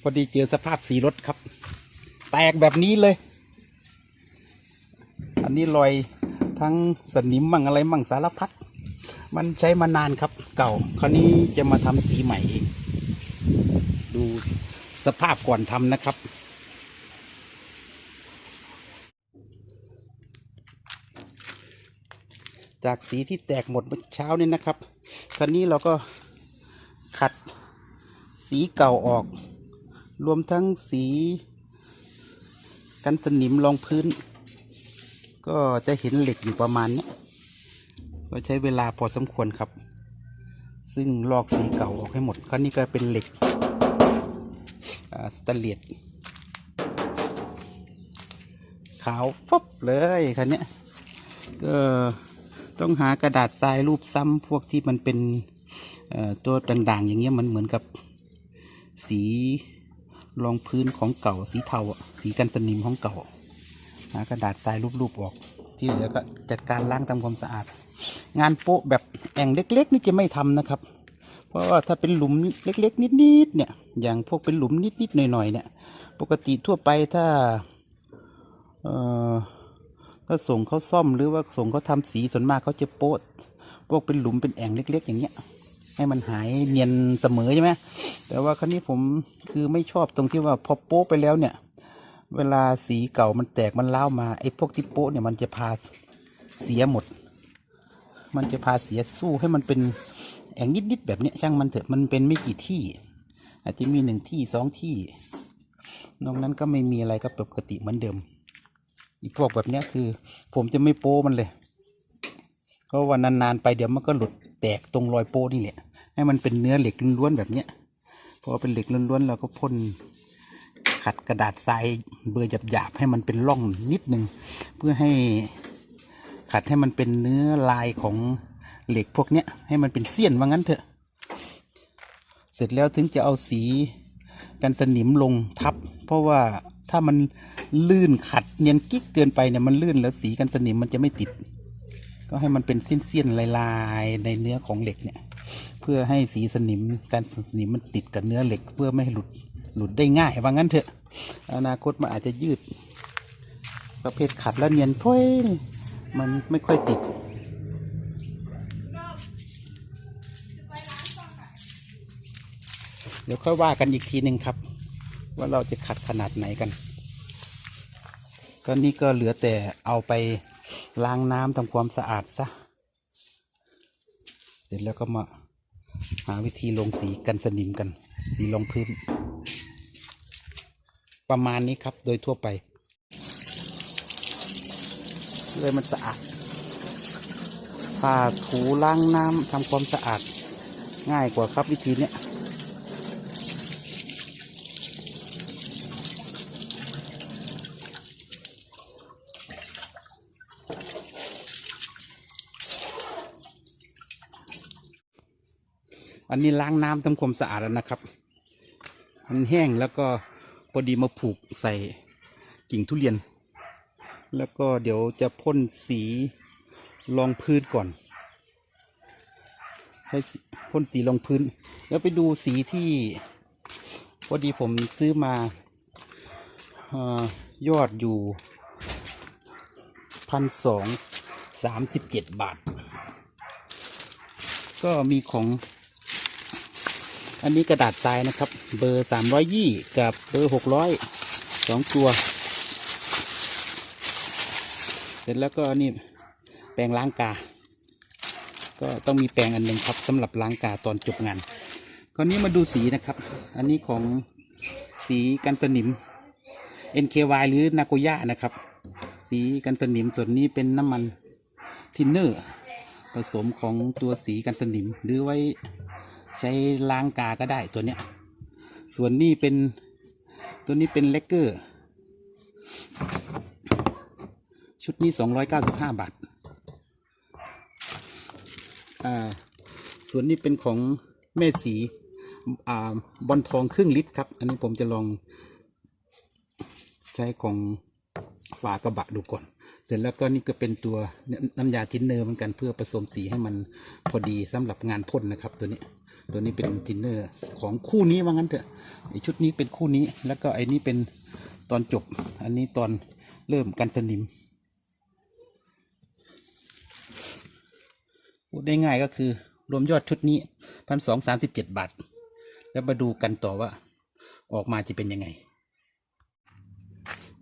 พอดีเจอสภาพสีรถครับ แตกแบบนี้เลย อันนี้รอยทั้งสนิมมั่งอะไรมั่งสารพัด มันใช้มานานครับ เก่า คราวนี้จะมาทำสีใหม่ดูสภาพก่อนทำนะครับจากสีที่แตกหมดเมื่อเช้านี่นะครับ คราวนี้เราก็ขัดสีเก่าออก รวมทั้งสีกันสนิมรองพื้น ก็จะเห็นเหล็กอยู่ประมาณนี้ก็ใช้เวลาพอสมควรครับ ซึ่งลอกสีเก่าออกให้หมดคราวนี้ก็เป็นเหล็กอ่าสแตนเลสขาวฟบเลยคันนี้ก็ต้องหากระดาษทรายรูปซ้ำพวกที่มันเป็นตัวด่างๆ อย่างเงี้ยมันเหมือนกับสี รองพื้นของเก่าสีเทาสีกันสนิมของเก่าหากระดาษทรายรูปๆออก ที่เหลือก็จัดการล้างทำความสะอาด งานโป๊ะแบบแอ่งเล็ก ๆ นี่จะไม่ทำนะครับ เพราะว่าถ้าเป็นหลุมเล็ก ๆ นิดๆเนี่ย อย่างพวกเป็นหลุมนิดๆหน่อยๆเนี่ย ปกติทั่วไปถ้าเอ่อถ้าส่งเขาซ่อมหรือว่าส่งเขาทำสีส่วนมากเขาจะโป๊ะพวกเป็นหลุมเป็นแอ่งเล็ก ๆ อย่างเงี้ย ให้มันหายเนียนเสมอใช่ไหมแต่ว่าครั้นี้ผมคือไม่ชอบตรงที่ว่าพอโป๊ะไปแล้วเนี่ย เวลาสีเก่ามันแตกมันเล้ามาไอ้พวกที่โป๊ะเนี่ยมันจะพาเสียหมด มันจะพาเสียสู้ให้มันเป็นแองนิดๆแบบเนี้ยช่างมันเถอะมันเป็นไม่กี่ที่ อาจจะมีหนึ่งที่สองที่นอกนั้นก็ไม่มีอะไรก็ปกติเหมือนเดิม อีพวกแบบเนี้ยคือ ผมจะไม่โป้มันเลยเพราะว่านานๆไปเดี๋ยวมันก็หลุดแตกตรงรอยโป้นี่แหละ ให้มันเป็นเนื้อเหล็กล้วนๆแบบเนี้ยพอเป็นเหล็กล้วนๆเราก็พ่นขัดกระดาษทรายเบอร์หยาบๆให้มันเป็นร่องนิดนึงเพื่อให้ขัดให้มันเป็นเนื้อลายของเหล็กพวกเนี้ยให้มันเป็นเสี้ยนว่างั้นเถอะ เสร็จแล้วถึงจะเอาสีกันสนิมลงทับ เพราะว่าถ้ามันลื่นขัดเนียนกิ๊กเกินไปเนี่ยมันลื่นแล้วสีกันสนิมมันจะไม่ติด ก็ให้มันเป็นเสี้ยนๆลายๆในเนื้อของเหล็กเนี่ย เพื่อให้สีสนิมการสนิมมันติดกับเนื้อเหล็ก เพื่อไม่ให้หลุดหลุดได้ง่ายว่างั้นเถอะ อนาคตมันอาจจะยืด ประเภทขัดแล้วเนียนถ้วยมันไม่ค่อยติดเดี๋ยวค่อยว่ากันอีกทีหนึ่งครับ ว่าเราจะขัดขนาดไหนกันก็นี่ก็เหลือแต่เอาไปล้างน้ำทำความสะอาดซะ เสร็จแล้วก็มาหาวิธีลงสีกันสนิมกัน สีลงพื้น ประมาณนี้ครับโดยทั่วไป เลยมันสะอาดผ่าถูล้างน้ำทำความสะอาดง่ายกว่าครับวิธีเนี้ย อันนี้ล้างน้ำทำความสะอาดแล้วนะครับ มันแห้งแล้วก็พอดีมาผูกใส่กิ่งทุเรียน แล้วก็เดี๋ยวจะพ่นสีรองพื้นก่อน ใช้พ่นสีรองพื้น แล้วไปดูสีที่พอดีผมซื้อมาอยอดอยู่พันสองสามสิบเจ็ดบาท ก็มีของ อันนี้กระดาษทรายนะครับ เบอร์สามร้อยยี่กับเบอร์หกร้อยสองตัว เสร็จแล้วก็นี่แปรงล้างกา ก็ต้องมีแปรงอันหนึ่งครับสำหรับล้างกาตอนจบงานคราวนี้มาดูสีนะครับ อันนี้ของสีกันสนิม NKY หรือนาโกย่านะครับ สีกันสนิมส่วนนี้เป็นน้ำมันทินเนอร์ ผสมของตัวสีกันสนิมหรือไว้ ใช้ล้างกาก็ได้ตัวเนี้ย ส่วนนี้เป็นตัวนี้เป็นเลกเกอร์ ชุดนี้สองร้อยเก้าสิบห้าบาท อ่า ส่วนนี้เป็นของแม่สีอ่าบอลทองครึ่งลิตรครับ อันนี้ผมจะลองใช้ของฝากระบะดูก่อน เสร็จแล้วก็นี่ก็เป็นตัวน้ำยาทินเนอร์เหมือนกันเพื่อผสมสีให้มันพอดีสำหรับงานพ่นนะครับตัวนี้ ตัวนี้เป็นทินเนอร์ของคู่นี้ว่างั้นเถอะไอชุดนี้เป็นคู่นี้ แล้วก็ไอ้นี่เป็นตอนจบ อันนี้ตอนเริ่มกันสนิมพูดได้ง่ายก็คือ รวมยอดชุดนี้พันสองสามสิบเจ็ดบาท แล้วมาดูกันต่อว่า ออกมาจะเป็นยังไง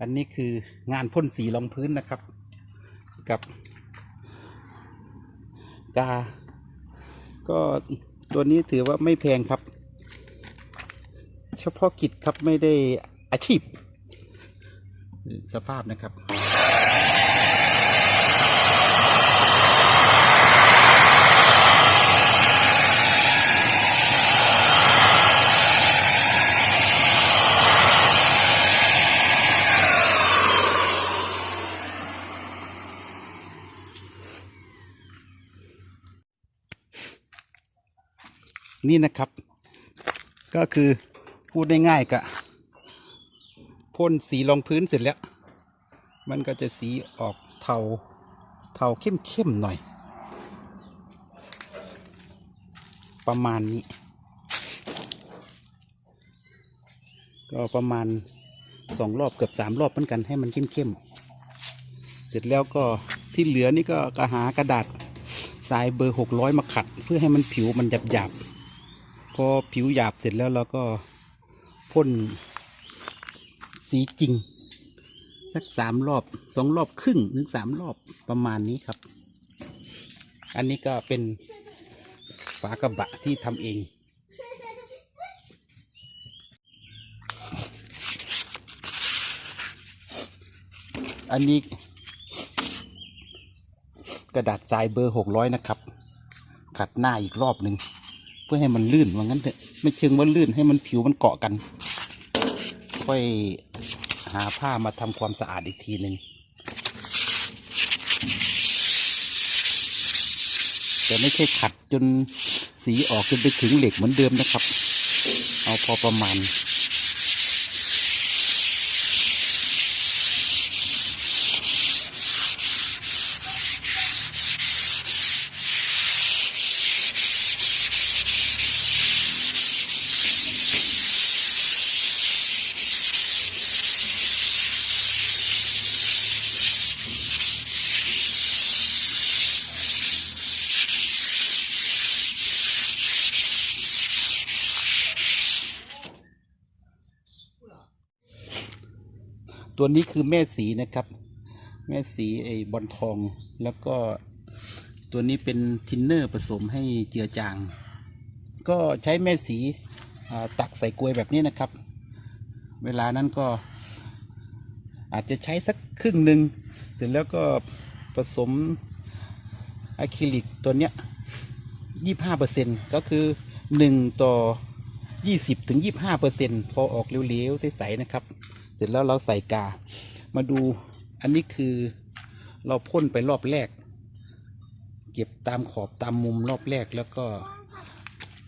อันนี้คืองานพ่นสีรองพื้นนะครับ กับกาก็ ตัวนี้ถือว่าไม่แพงครับ เฉพาะกิจครับไม่ได้อาชีพ สภาพนะครับ นี่นะครับ ก็คือพูดได้ง่ายกะพ่นสีรองพื้นเสร็จแล้ว มันก็จะสีออกเทาเทาเข้มๆหน่อย ประมาณนี้ ก็ประมาณสองรอบเกือบสามรอบเหมือนกันให้มันเข้มๆ เสร็จแล้วก็ที่เหลือนี่ก็กระหากระดาษทรายเบอร์หกร้อยมาขัด เพื่อให้มันผิวมันหยาบๆ พอผิวหยาบเสร็จแล้วเราก็พ่นสีจริง สักสามรอบสองรอบครึ่งถึงสามรอบประมาณนี้ครับ อันนี้ก็เป็นฝากระบะที่ทำเองอันนี้กระดาษทรายเบอร์หกร้อยนะครับ ขัดหน้าอีกรอบหนึ่ง เพื่อให้มันลื่นว่างั้นเถอะไม่เชิงว่าลื่นให้มันผิวมันเกาะกัน ค่อยหาผ้ามาทำความสะอาดอีกทีหนึ่งแต่ไม่ใช่ขัดจนสีออกจนไปถึงเหล็กเหมือนเดิมนะครับ เอาพอประมาณ ตัวนี้คือแม่สีนะครับ แม่สีไอ้บอลทองแล้วก็ตัวนี้เป็นทินเนอร์ผสมให้เจือจาง ก็ใช้แม่สีตักใส่กลวยแบบนี้นะครับ เวลานั้นก็อาจจะใช้สักครึ่งหนึ่งเสร็จแล้วก็ผสมอะคริลิกตัวเนี้ยยี่ห้าเปอร์เซ็นก็คือหนึ่งต่อยี่สิบถึงยี่ห้าเปอร์เซ็นพอออกเร็วๆใสๆนะครับ เสร็จแล้วเราใส่กา มาดูอันนี้คือเราพ่นไปรอบแรก เก็บตามขอบตามมุมรอบแรกแล้วก็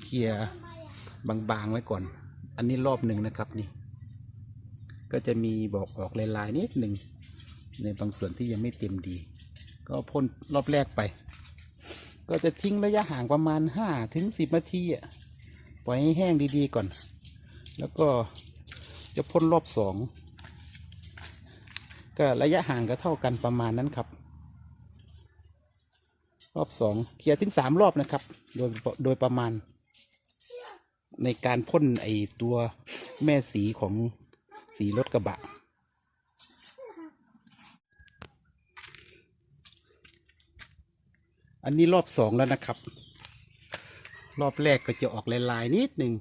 เคลียร์บางๆไว้ก่อน อันนี้รอบหนึ่งนะครับนี่ ก็จะมีบอกออกลายๆนิดหนึ่งในบางส่วนที่ยังไม่เต็มดี ก็พ่นรอบแรกไป ก็จะทิ้งระยะห่างประมาณห้าถึงสิบนาทีอะปล่อยให้แห้งดีๆก่อน แล้วก็จะพ่นรอบสอง ก็ระยะห่างก็เท่ากันประมาณนั้นครับ รอบสองเคลียร์ถึงสามรอบนะครับ โดยโดยประมาณ ในการพ่นไอตัวแม่สีของสีรถกระบะอันนี้รอบสองแล้วนะครับ รอบแรกก็จะออกลายๆนิดหนึ่ง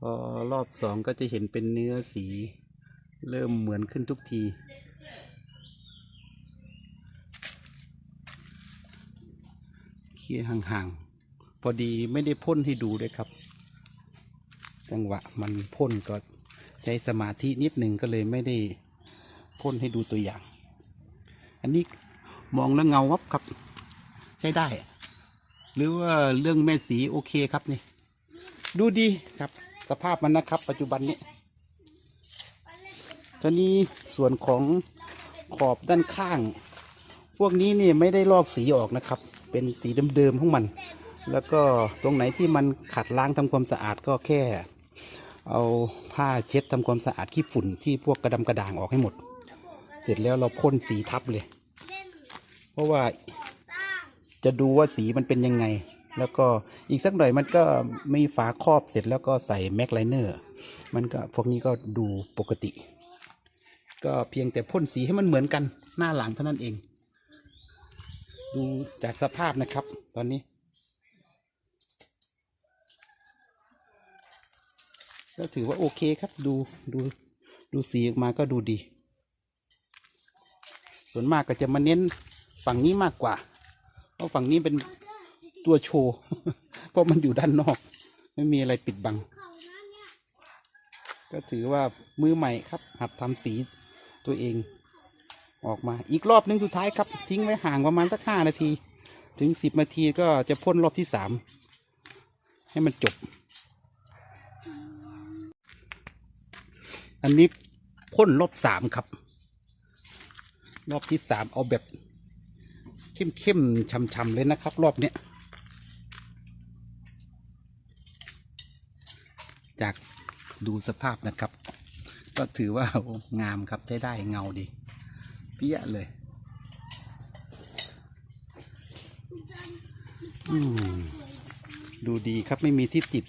พอรอบสองก็จะเห็นเป็นเนื้อสี เริ่มเหมือนขึ้นทุกที เคียร์ ห่างๆ พอดีไม่ได้พ่นให้ดูด้วยครับ จังหวะมันพ่นก็ใช้สมาธินิดหนึ่งก็เลยไม่ได้พ่นให้ดูตัวอย่าง อันนี้มองแล้วเงาวับครับ ใช้ได้ หรือว่าเรื่องแม่สีโอเคครับนี่ ดูดีครับ สภาพมันนะครับ ปัจจุบันนี้ตอนนี้ส่วนของขอบด้านข้าง พวกนี้นี่ไม่ได้ลอกสีออกนะครับ เป็นสีเดิมๆของมัน แล้วก็ตรงไหนที่มันขัดล้างทำความสะอาดก็แค่ เอาผ้าเช็ดทำความสะอาดขี้ฝุ่นที่พวกกระดำกระด่างออกให้หมด เสร็จแล้วเราพ่นสีทับเลย เพราะว่าจะดูว่าสีมันเป็นยังไง แล้วก็อีกสักหน่อยมันก็มีฝาครอบเสร็จแล้วก็ใส่แม็กไลเนอร์มันก็พวกนี้ก็ดูปกติ ก็เพียงแต่พ่นสีให้มันเหมือนกันหน้าหลังเท่านั้นเอง ดูจากสภาพนะครับ ตอนนี้ ก็ถือว่าโอเคครับ ดูดูดูสีออกมาก็ดูดี ส่วนมากก็จะมาเน้นฝั่งนี้มากกว่า เพราะฝั่งนี้เป็นตัวโชว์ เพราะมันอยู่ด้านนอก ไม่มีอะไรปิดบัง ก็ถือว่ามือใหม่ครับ หัดทำสีตัวเอง ออกมาอีกรอบหนึงสุดท้ายครับ ทิ้งไว้ห่างประมาณสักห้านาที ถึงสิบนาทีก็จะพ่นรอบที่สามให้มันจบ อันนี้พ่นรอบสามครับ รอบที่สามเอาแบบเข้มๆช่ำๆเลยนะครับ รอบเนี้ยจากดูสภาพนะครับ ก็ถือว่างามครับใช้ได้เงาดี เปี้ยเลยดูดีครับไม่มีที่ติด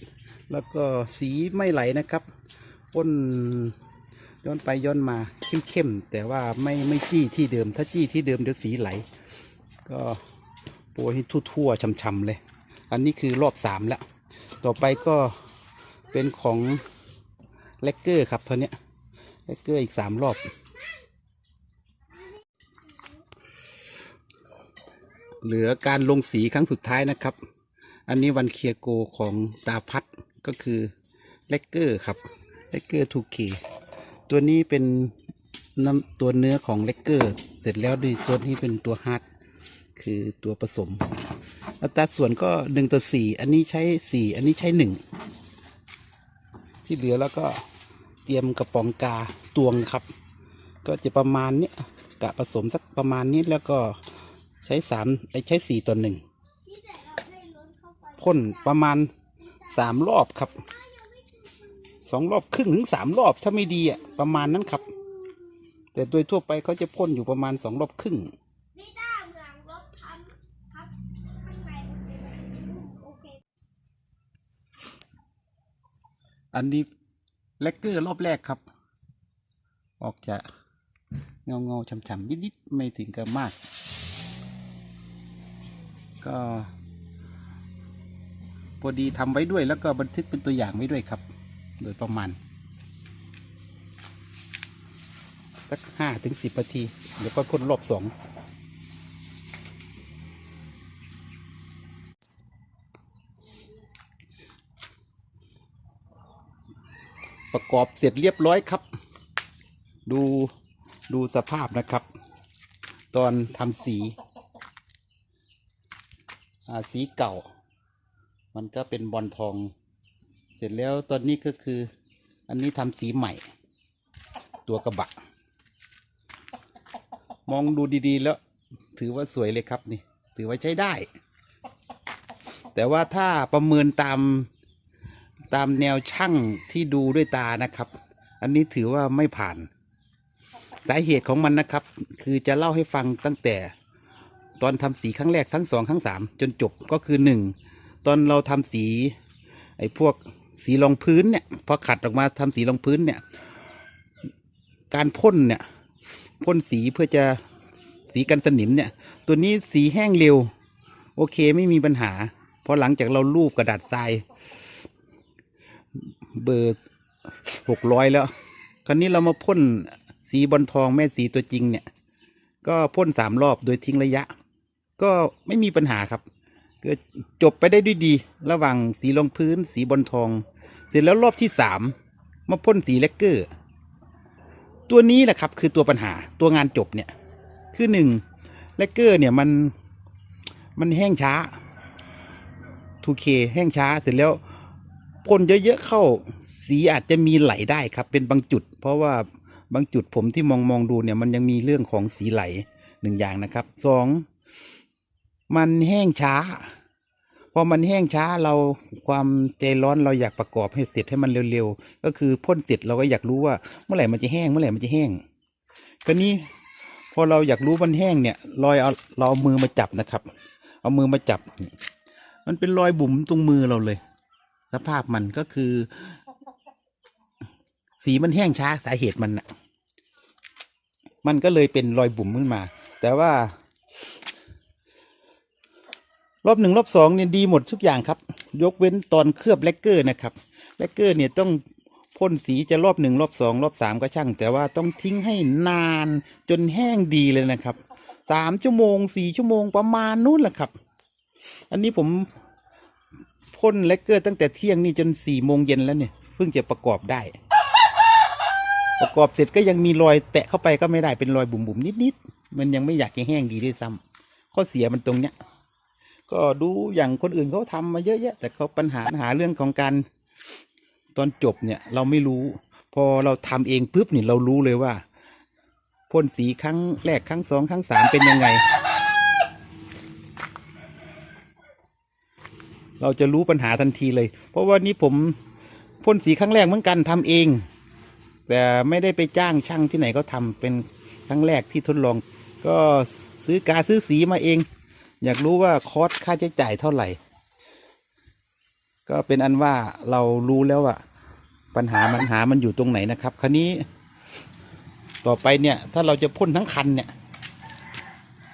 แล้วก็สีไม่ไหลนะครับพ่นย้อนไปย้อนมาเข้มๆแต่ว่าไม่ไม่จี้ที่เดิม ถ้าจี้ที่เดิมเดี๋ยวสีไหล ก็โปรยให้ทั่วๆช่ำๆเลย อันนี้คือรอบสามแล้ว ต่อไปก็เป็นของเลกเกอร์ครับเท่านี้เลกเกอร์อีกสามรอบ เหลือการลงสีครั้งสุดท้ายนะครับ อันนี้วันเคลียโกของตาพัดก็คือเลกเกอร์ครับเลกเกอร์ 2K ตัวนี้เป็นน้ำตัวเนื้อของเลกเกอร์ เสร็จแล้วดีตัวนี้เป็นตัวฮาร์ดคือตัวผสม อัตราส่วนก็หนึ่งต่อสี่อันนี้ใช้สี่อันนี้ใช้หนึ่งที่เหลือแล้วก็เตรียมกระป๋องกาตวงครับ ก็จะประมาณนี้กะผสมสักประมาณนี้แล้วก็ ใช้สามไอ้ใช้สี่ต่อหนึ่งพ่นประมาณสามรอบครับสองรอบครึ่งถึงสามรอบถ้าไม่ดีอะประมาณนั้นครับ แต่โดยทั่วไปเขาจะพ่นอยู่ประมาณสองรอบครึ่งอันนี้แลกเกอร์รอบแรกครับ ออกจะเงาเงาๆช่ำๆนิดๆไม่ถึงกับมาก ก็พอดีทำไว้ด้วยแล้วก็บันทึกเป็นตัวอย่างไว้ด้วยครับ โดยประมาณ สักห้าถึงสิบนาที เดี๋ยวก็พ่นรอบสองประกอบเสร็จเรียบร้อยครับ ดูดูสภาพนะครับ ตอนทำสี สีเก่า มันก็เป็นบอลทอง เสร็จแล้วตอนนี้ก็คือ อันนี้ทำสีใหม่ ตัวกระบะ มองดูดีๆแล้ว ถือว่าสวยเลยครับนี่ ถือว่าใช้ได้ แต่ว่าถ้าประเมินตามตามแนวช่างที่ดูด้วยตานะครับ อันนี้ถือว่าไม่ผ่าน สาเหตุของมันนะครับ คือจะเล่าให้ฟังตั้งแต่ ตอนทำสีครั้งแรกทั้งสองครั้งสามจนจบก็คือหนึ่งตอนเราทำสี ไอ้พวกสีรองพื้นเนี่ยพอขัดออกมาทำสีรองพื้นเนี่ย การพ่นเนี่ยพ่นสีเพื่อจะสีกันสนิมเนี่ย ตัวนี้สีแห้งเร็ว โอเคไม่มีปัญหาพอหลังจากเราลูบกระดาษทราย เบอร์หกร้อยแล้ว คราวนี้เรามาพ่นสีบอลทองแม่สีตัวจริงเนี่ย ก็พ่นสามรอบโดยทิ้งระยะ ก็ไม่มีปัญหาครับก็จบไปได้ด้วยดี ระหว่างสีรองพื้น สีบอลทอง เสร็จแล้วรอบที่สามมาพ่นสีเลกเกอร์ ตัวนี้แหละครับ คือตัวปัญหาตัวงานจบเนี่ย คือหนึ่งเลกเกอร์เนี่ยมันมันแห้งช้า 2K แห้งช้าเสร็จแล้วพ่นเยอะๆเข้าสีอาจจะมีไหลได้ครับ เป็นบางจุด เพราะว่าบางจุดผมที่มองมองดูเนี่ยมันยังมีเรื่องของสีไหลหนึ่งอย่างนะครับสอง มันแห้งช้าพอมันแห้งช้าเราความใจร้อนเราอยากประกอบให้เสร็จให้มันเร็วๆก็คือพ่นเสร็จเราก็อยากรู้ว่าเมื่อไหร่มันจะแห้งเมื่อไหร่มันจะแห้งก็นี้พอเราอยากรู้มันแห้งเนี่ยรอยเอาเราเอามือมาจับนะครับ เอามือมาจับ มันเป็นรอยบุ๋มตรงมือเราเลย สภาพมันก็คือ สีมันแห้งช้าสาเหตุมันน่ะมันก็เลยเป็นรอยบุ๋มขึ้นมา แต่ว่า รอบหนึ่งรอบสองเนี่ยดีหมดทุกอย่างครับ ยกเว้นตอนเคลือบแลกเกอร์นะครับแลกเกอร์เนี่ยต้องพ่นสีจะรอบหนึ่งรอบสองรอบสามก็ช่าง แต่ว่าต้องทิ้งให้นานจนแห้งดีเลยนะครับสามชั่วโมงสี่ชั่วโมงประมาณนู้นแหละครับ อันนี้ผมพ่นแลกเกอร์ตั้งแต่เที่ยงนี่จนสี่โมงเย็นแล้วเนี่ยเพิ่งจะประกอบได้ ประกอบเสร็จก็ยังมีรอยแตะเข้าไปก็ไม่ได้เป็นรอยบุ๋มๆนิดๆมันยังไม่อยากจะแห้งดีด้วยซ้ำข้อเสียมันตรงเนี้ย ก็ดูอย่างคนอื่นเขาทำมาเยอะแยะ แต่เขาปัญหาปัญหาเรื่องของการตอนจบเนี่ยเราไม่รู้ พอเราทำเองปุ๊บเนี่ยเรารู้เลยว่าพ่นสีครั้งแรกครั้งสองครั้งสามเป็นยังไง เราจะรู้ปัญหาทันทีเลย เพราะว่านี่ผมพ่นสีครั้งแรกเหมือนกันทำเอง แต่ไม่ได้ไปจ้างช่างที่ไหนเขาทำเป็นครั้งแรกที่ทดลอง ก็ซื้อกาซื้อสีมาเอง อยากรู้ว่าคอสค่าใช้จ่ายเท่าไหร่ ก็เป็นอันว่าเรารู้แล้วว่าปัญหาปัญหามันอยู่ตรงไหนนะครับ คราวนี้ ต่อไปเนี่ย ถ้าเราจะพ่นทั้งคันเนี่ย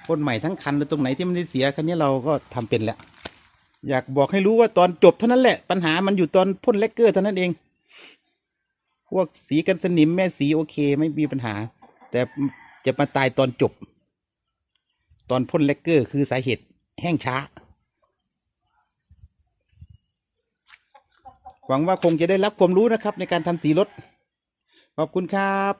พ่นใหม่ทั้งคันแล้วตรงไหนที่มันได้เสียคันนี้เราก็ทำเป็นแล้ว อยากบอกให้รู้ว่าตอนจบเท่านั้นแหละ ปัญหามันอยู่ตอนพ่นเลกเกอร์เท่านั้นเอง พวกสีกันสนิมแม่สีโอเค ไม่มีปัญหา แต่จะมาตายตอนจบ ตอนพ่นเลกเกอร์คือสาเหตุแห้งช้า หวังว่าคงจะได้รับความรู้นะครับในการทำสีรถ ขอบคุณครับ